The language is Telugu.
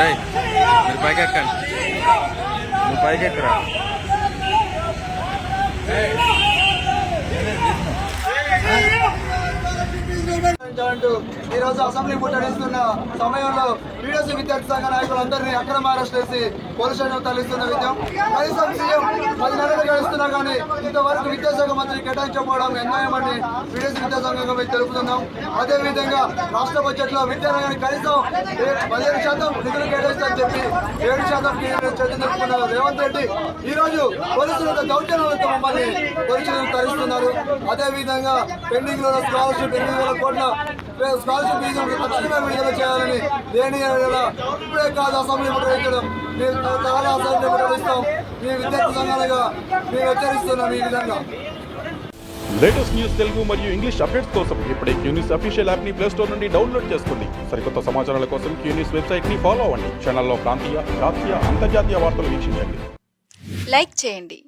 రే మీరు పైకి ఎక్కండి నువ్వు పైకి ఎక్కరా ఈరోజు అసెంబ్లీ ముట్టడిస్తున్న సమయంలో టీడీసీ విద్యార్థి సంఘ నాయకులందరినీ అక్రమ అరెస్ట్ చేసి పోలీస్ స్టేషన్ తరలిస్తున్న విద్యం కనీసం సీఎం పది నెలల గడుస్తున్నా కానీ ఇంతవరకు విద్యాశాఖ మంత్రి కేటాయించకపోవడం అన్యాయమని టీడీసీ విద్యాసంఘంగా మేము తెలుపుతున్నాం. అదేవిధంగా రాష్ట్ర బడ్జెట్లో విద్యారంగానికి కనీసం పదిహేడు శాతం నిధులు కేటాయిస్తామని చెప్పి ఏడు శాతం చర్చించుకున్న రేవంత్ రెడ్డి ఈ రోజు పోలీసులతో దౌర్జన్యాలతో మమ్మల్ని పోలీసులు తరిస్తున్నారు. అదేవిధంగా పెండింగ్లో స్కాలర్షిప్ ఎనిమిది వేల కోట్ల స్కాలర్షిప్ తక్షణమే విడుదల చేయాలని లేని ఇప్పుడే కాదు అసెంబ్లీ ముట్టడించడం మేము చాలా అసెంబ్లీ ముట్టడిస్తాం మీ విద్యార్థి సంఘాలుగా మేము హెచ్చరిస్తున్నాం ఈ విధంగా. లేటెస్ట్ న్యూస్ తెలుగు మరియు ఇంగ్లీష్ అప్డేట్స్ కోసం ఇప్పుడే క్యూ న్యూస్ అఫీషియల్ యాప్ని ప్లే స్టోర్ నుండి డౌన్లోడ్ చేసుకోండి. సరికొత్త సమాచారాల కోసం క్యూ న్యూస్ వెబ్సైట్ని ఫాలో అవ్వండి. ఛానల్లో ప్రాంతీయ జాతీయ అంతర్జాతీయ వార్తలు వీక్షించండి. లైక్ చేయండి.